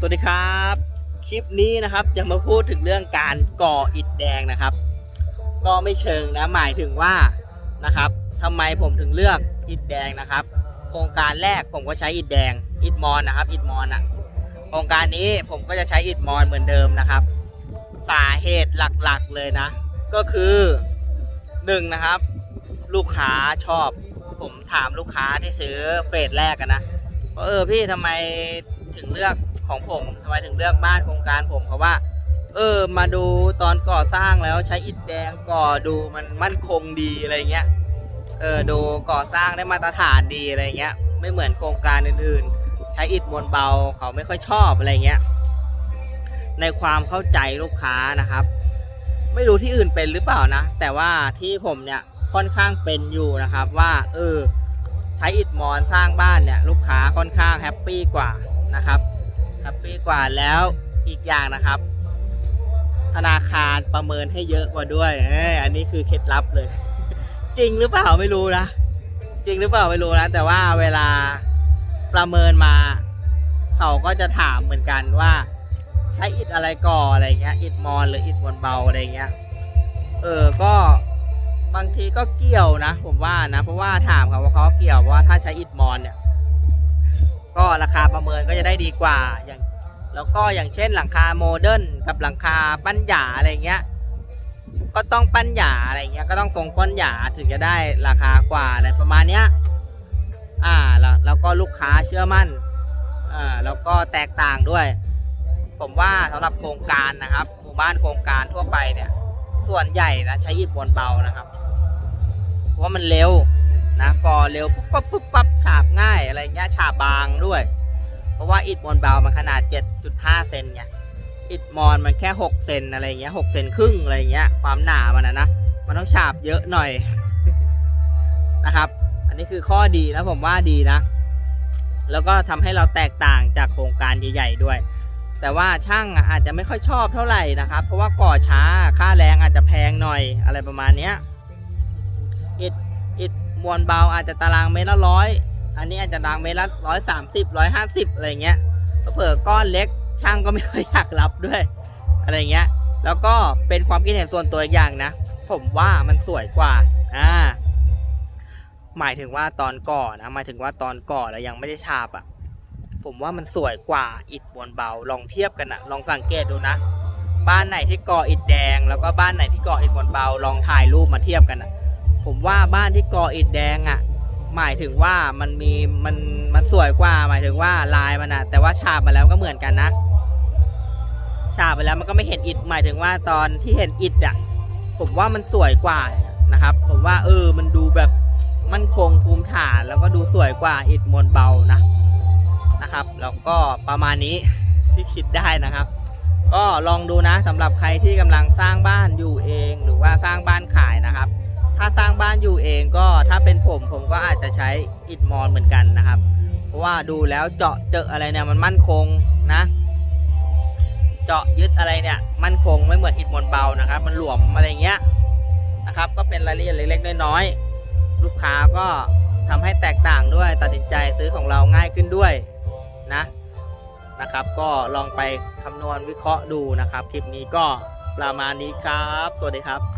สวัสดีครับ คลิปนี้นะครับจะมาพูดถึงเรื่องการก่ออิฐแดงนะครับ ก็ไม่เชิงนะหมายถึงว่านะครับทำไมผมถึงเลือกอิฐแดงนะครับ โครงการแรกผมก็ใช้อิฐแดงอิฐมอนนะครับอิฐมอนอะโครงการนี้ผมก็จะใช้อิฐมอนเหมือนเดิมนะครับสาเหตุหลักๆเลยนะ ก็คือหนึ่งนะครับ ลูกค้าชอบ ผมถามลูกค้าที่ซื้อเฟสแรกกันนะว่าเออพี่ทำไมถึงเลือก ของผมทำไมถึงเลือกบ้านโครงการผมเพราะว่า เออ มาดูตอนก่อสร้างแล้วใช้อิฐแดงก่อดูมันมั่นคงดีอะไรเงี้ยเออดูก่อสร้างได้มาตรฐานดีอะไรเงี้ย ไม่เหมือนโครงการอื่นๆ ใช้อิฐมวลเบาเขาไม่ค่อยชอบอะไรเงี้ยในความเข้าใจลูกค้านะครับ ไม่รู้ที่อื่นเป็นหรือเปล่านะ แต่ว่าที่ผมเนี่ยค่อนข้างเป็นอยู่นะครับว่า เออ ใช้อิฐมอนสร้างบ้านเนี่ย ลูกค้าค่อนข้างแฮปปี้กว่านะครับ แฮปปี้กว่าแล้วอีกอย่างนะครับ ธนาคารประเมินให้เยอะกว่าด้วยอยอันนี้คือเคล็ดลับเลย จริงหรือเปล่าไม่รู้นะ จริงหรือเปล่าไม่รู้นะ แต่ว่าเวลาประเมินมา เขาก็จะถามเหมือนกันว่า ใช้อิฐอะไรก่ออะไรเงี้ย อิฐมอนหรืออิฐมวลเบาอะไรเงี้ย เออก็บางทีก็เกี่ยวนะ ผมว่านะ เพราะว่าถามเขาว่าเขาเกี่ยวว่าถ้าใช้อิฐมอนเนี่ย ก็ราคาประเมินก็จะได้ดีกว่าอย่าง แล้วก็อย่างเช่นหลังคาโมเดิร์นกับหลังคาปั้นหยาอะไรเงี้ยก็ต้องปั้นหยาอะไรเงี้ยก็ต้องทรงก้อนหยาถึงจะได้ราคากว่าอะไรประมาณเนี้ยอ่าแล้วแล้วก็ลูกค้าเชื่อมั่นอ่าแล้วก็แตกต่างด้วย ผมว่าสำหรับโครงการนะครับหมู่บ้านโครงการทั่วไปเนี่ย ส่วนใหญ่นะใช้อิฐมวลเบานะครับ เพราะว่ามันเร็ว นะก่อเร็วปุ๊บปั๊บปุ๊บปั๊บฉาบง่ายอะไรเงี้ยฉาบบางด้วย เพราะว่าอิฐมวลเบามันขนาด 7.5 เซนไงอิฐมอนมันแค่ 6 เซนอะไรเงี้ย6เซนครึ่งอะไรเงี้ยความหนามันนะนะมันต้องฉาบเยอะหน่อยนะครับ อันนี้คือข้อดีนะผมว่าดีนะ แล้วก็ทำให้เราแตกต่างจากโครงการใหญ่ๆด้วย แต่ว่าช่างอาจจะไม่ค่อยชอบเท่าไหร่นะครับ เพราะว่าก่อช้าค่าแรงอาจจะแพงหน่อยอะไรประมาณเนี้ย มวลเบาอาจจะตารางเมตรละร้อยอันนี้อาจจะตารางเมตรละร้อยสามสิบร้อยห้าสิบอะไรเงี้ยเผื่อก้อนเล็กช่างก็ไม่ค่อยอยากรับด้วย อะไรเงี้ย แล้วก็เป็นความคิดเห็นส่วนตัวอีกอย่างนะ ผมว่ามันสวยกว่าอ่าหมายถึงว่าตอนก่อนะหมายถึงว่าตอนก่อแล้วยังไม่ได้ฉาบอะ ผมว่ามันสวยกว่าอิฐมวลเบาลองเทียบกันนะลองสังเกตดูนะ บ้านไหนที่ก่ออิฐแดง แล้วก็บ้านไหนที่ก่ออิฐมวลเบาลองถ่ายรูปมาเทียบกันนะ ผมว่าบ้านที่ก่ออิฐแดงอะ หมายถึงว่ามันมีมันมันสวยกว่า หมายถึงว่าลายมันอะแต่ว่าฉาบมาแล้วก็เหมือนกันนะฉาบไปแล้วมันก็ไม่เห็นอิฐหมายถึงว่าตอนที่เห็นอิฐอะผมว่ามันสวยกว่านะครับ ผมว่าเออมันดูแบบมั่นคงภูมิฐานแล้วก็ดูสวยกว่าอิฐมวลเบานะนะครับ แล้วก็ประมาณนี้ที่คิดได้นะครับ ก็ลองดูนะสำหรับใครที่กำลังสร้างบ้านอยู่เอง หรือว่าสร้างบ้านขายนะครับ ถ้าสร้างบ้านอยู่เองก็ถ้าเป็นผมผมก็อาจจะใช้อิฐมอนเหมือนกันนะครับ เพราะว่าดูแล้วเจาะเจออะไรเนี่ยมันมั่นคงนะ เจาะยึดอะไรเนี่ยมั่นคงไม่เหมือนอิฐมวลเบานะครับ มันหลวมอะไรเงี้ยนะครับ ก็เป็นรายละเอียดเล็กๆน้อยๆลูกค้าก็ทำให้แตกต่างด้วยตัดสินใจซื้อของเราง่ายขึ้นด้วยนะนะครับ ก็ลองไปคำนวณวิเคราะห์ดูนะครับ คลิปนี้ก็ประมาณนี้ครับ สวัสดีครับ